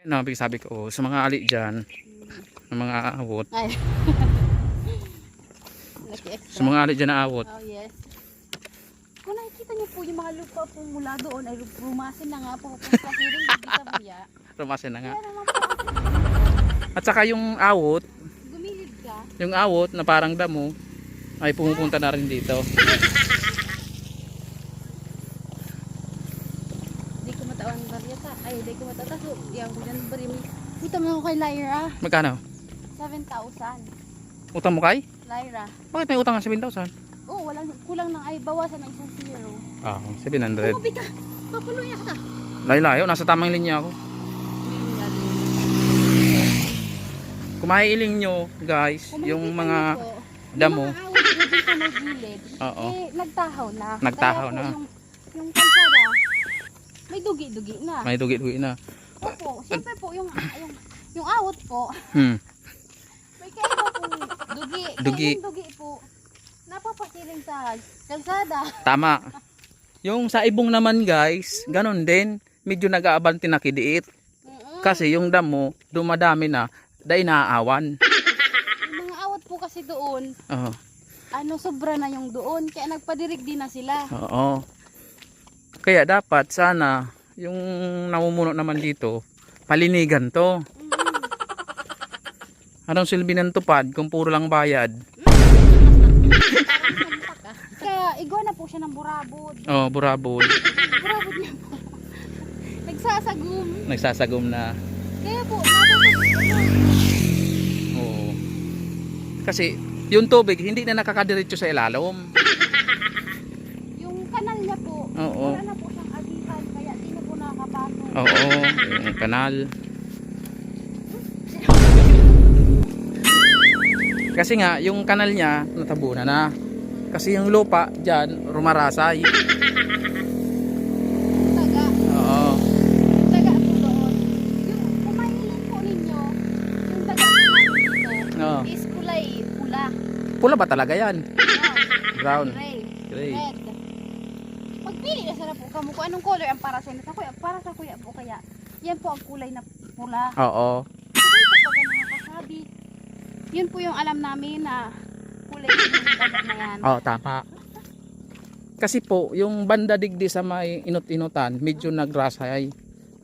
No, sabi ko, oh, sa mga ali dyan, ng mga aawot, sa mga ali dyan na aawot, Oh, yes. Kung nakikita niyo po yung mga lupa po mula doon ay rumasin na nga po kung buya. rumasin na nga. At saka yung awot, gumilid ka. yung awot na parang damo, ay pumupunta na rin dito. Di ko matawan baryata. Ay, di ko matataso. Yang ko dyan bari mi. Utang ako kay Lyra. Magkano? 7,000. Utang mo kay? Lyra. Bakit may utang ng 7,000? Oh, walang kulang ng ay bawasan ng isang zero. Ah, 700. Tumabi ka. Papaluya ka. Layo-layo, nasa tamang linya ako. Kung nyo, guys, Kung yung mga damo, Yung mga awit sa Oo. eh, nagtahaw na. Nagtahaw Kaya na. Yung, yung kalsada, may dugi-dugi na. may dugi-dugi na. Opo, siyempre po, yung, yung, yung awot po, Hmm. may kaiba pong dugi. Dugi. yung dugi po, napapasiling sa kalsada. Tama. Yung sa ibong naman, guys, ganun din. Medyo nag-aabanti na kidiit. Kasi yung damo, dumadami na, dahil naaawan. Yung mga awot po kasi doon, Oo. ano, sobra na yung doon. Kaya nagpadirig din na sila. Oo. Kaya dapat sana yung namumuno naman dito, palinigan to. Anong silbi ng tupad kung puro lang bayad? Kaya igwa na po siya ng burabod. Oh, burabol. Burabod niya po. Nagsasagum. Nagsasagom na. Kaya po. Oo. Kasi yung tubig hindi na nakakadiretso sa ilalim. Yung kanal niya po, Oo. wala na po siyang agihan, kaya di na po nakakapasok. Oo, yung kanal. Kasi nga, yung kanal niya, natabunan na. Kasi yung lupa dyan, rumarasay. Taga, Oo. taga po doon. Yung kumailin po ninyo, yung taga dito, Oo. is kulay pula. Pula ba talaga yan? Brown. gray, Gray. red. Po kamo kung anong color ang para sa inyo. Kuya, para sa kuya po kaya, yan po ang kulay na pula. Oo. Siguro po pag nakakasabi, yun po yung alam namin na kulay na yan. Oo, tama. Kasi po, yung banda digdi sa may inot-inutan, medyo nagrasay.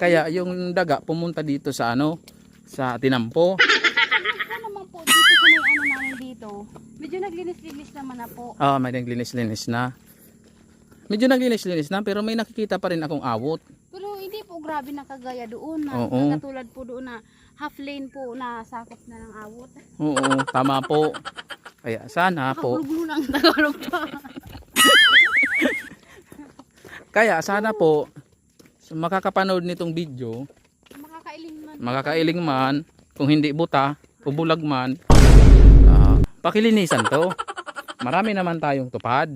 Kaya yung daga pumunta dito sa ano, sa tinampo. Ano naman po dito sa may ano namin dito, medyo naglinis-linis naman na po. Oo, may naglinis-linis na. Medyo naglinis-linis na, pero may nakikita pa rin akong awot. Pero hindi po grabe na kagaya doon na Oo. katulad po doon na half lane po na sakop na ng awot. Oo, tama po. Kaya sana po, Tagalog pa. kaya sana po, makakapanood nitong video, Makakailing man. makakailing man, kung hindi buta, o bulag man, ah, pakilinisan to. Marami naman tayong tupad.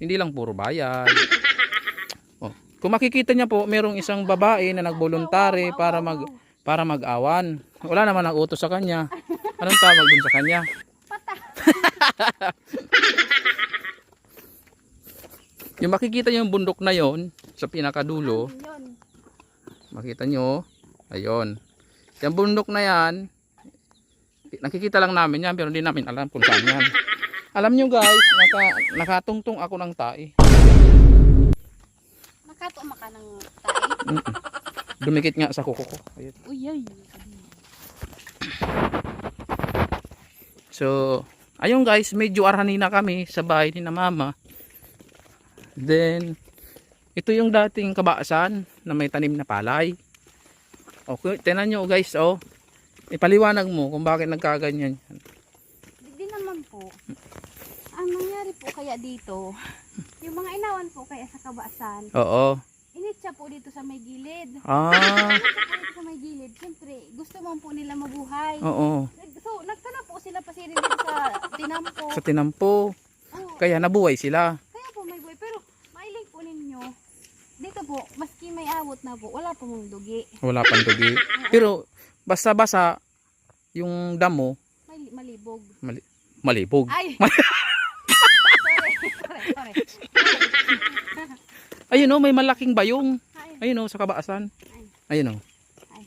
Hindi lang puro bayad. Oh, kung makikita niya po, merong isang babae na nagboluntary para mag para mag-awan. Wala naman ang utos sa kanya. Anong tawag dun sa kanya? yung makikita niyo yung bundok na yon sa pinakadulo. Makita nyo. Ayun. Yung bundok na yan, nakikita lang namin yan pero hindi namin alam kung saan yan. Alam nyo guys, naka, nakatungtong ako ng tae. Nakatuama ka ng tae. Mm-mm. Dumikit nga sa kuko ko. Ayun. Uy, ay. So, ayun guys, medyo arhani na kami sa bahay ni na mama. Then, ito yung dating kabaasan na may tanim na palay. Okay, tinan nyo guys, oh. Ipaliwanag mo kung bakit nagkaganyan. Po. Ang nangyari po kaya dito, yung mga inawan po kaya sa kabaasan, Oo. initsa po dito sa may gilid. Ah, Initsa po dito sa may gilid. Siyempre, gusto mo po nila mabuhay. oo. So, nagtanap po sila pa dito sa tinampo. Sa tinampo. Oo, Kaya nabuhay sila. kaya po may buhay. Pero, mailing po ninyo, dito po, maski may awot na po, wala po mong dugi. Wala pang dugi. Pero basta-basa yung damo May malibog. mali- malibog. Ay! sorry, sorry, sorry. Ayun oh, may malaking bayong. Ay, Ayun oh, sa kabaasan. ay. Ayun oh. Ay.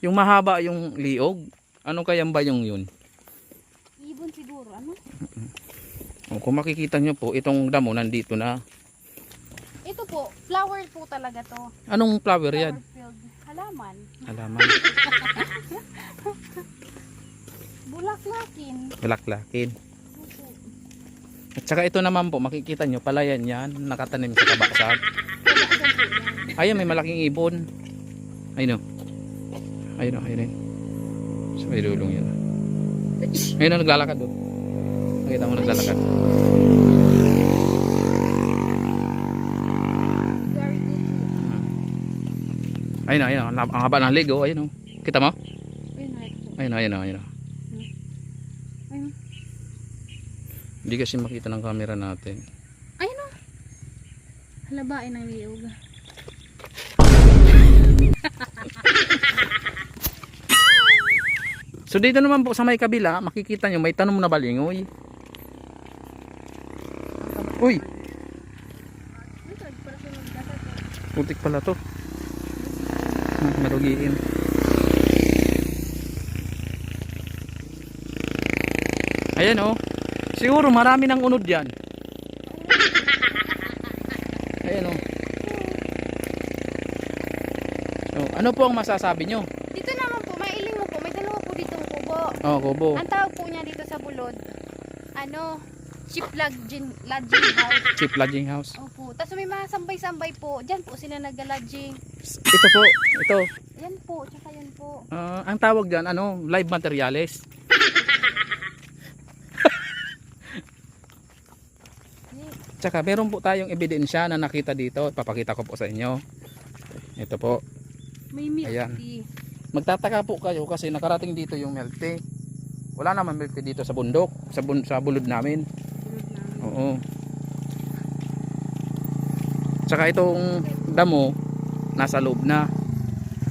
Yung mahaba yung liog. Ano kaya ba yung yun? Ibon siguro, ano? O, kung makikita nyo po, itong damo nandito na. Ito po, flower po talaga to. Anong flower yan? Flower field. Halaman. Alaman. Bulaklakin. Balaklakin. Opo. At saka ito naman po, makikita nyo, palayan yan, nakatanim sa kabaksan. Kabaksan po yan. Ayun, may malaking ibon. Ayun o. Ayun o, ayun o. Sa may dulong yun. Ayun o, naglalakad doon. Nakita mo naglalakad. Ayun o, ayun o. Ang haba ng leg o. Ayun o. Kita mo? Ayun ito. Ayun o, ayun o, ayun o. Ayun. Hindi kasi makita ng camera natin. Ayun o. Halabain ng liyog. So dito naman po sa may kabila, makikita nyo may tanom na balingoy. Uy, putik pala to. Ah, Marugiin. Ayan oh. Siguro marami ng unod yan. Ayan oh. So, ano po ang masasabi nyo? Dito naman po, mailing mo po, may dalawa po ditong kubo. Oh, kubo. Ang tawag po niya dito sa bulod, ano, ship lodging, lodging house. Cheap lodging house. Opo. Tapos may mga sambay-sambay po. Diyan po sila nag-lodging. Ito po, ito. Yan po, tsaka yan po. Ah, ang tawag diyan ano, live materials. Tsaka meron po tayong ebidensya na nakita dito. Papakita ko po sa inyo. Ito po. May milk Ayan. tea. Magtataka po kayo kasi nakarating dito yung milk tea. Wala naman milk tea dito sa bundok, sa, bun sa bulod namin. Bulod namin. Oo. Tsaka itong damo nasa loob na.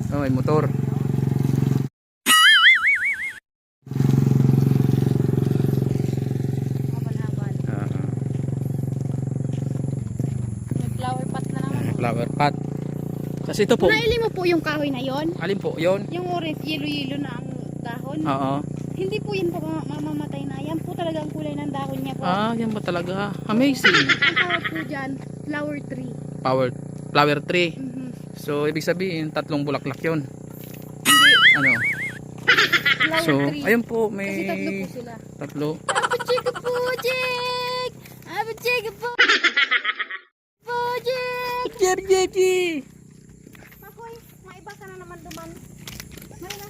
Oh, may motor. Habal-habal. Ah, May flower pot na naman. oh. Flower pot. Kasi ito po, Naili mo po yung kahoy na yon. alin po 'yon? Yung orange, yellow-yellow na ang dahon. Oo. Hindi po yan po ma- mamamatay na. Yan po talaga ang kulay ng dahon niya po. Ah, yan ba talaga? Amazing. Ang tawag po dyan, flower tree. Power flower tree. Mhm. So ibig sabihin tatlong bulaklak 'yon. Hindi, Ano? flower So, tree. ayun po Kasi tatlo may po sila. tatlo. Jerry Jerry. Makoy, maibasa na naman duman. Mari na.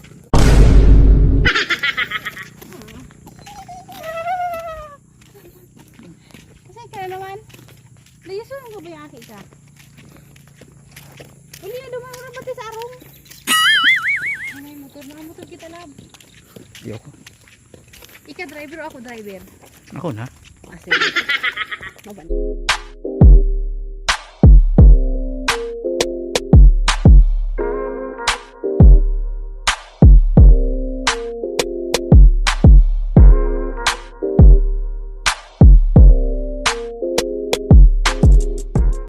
Kasi ka na naman. Layusun ko ba yung aki ka? Hindi na duman mo pati sa arong. Ano yung motor? Nakamotor kita lab. Yoko. Ika driver o ako driver? Ako na. Ah, sige. Maban.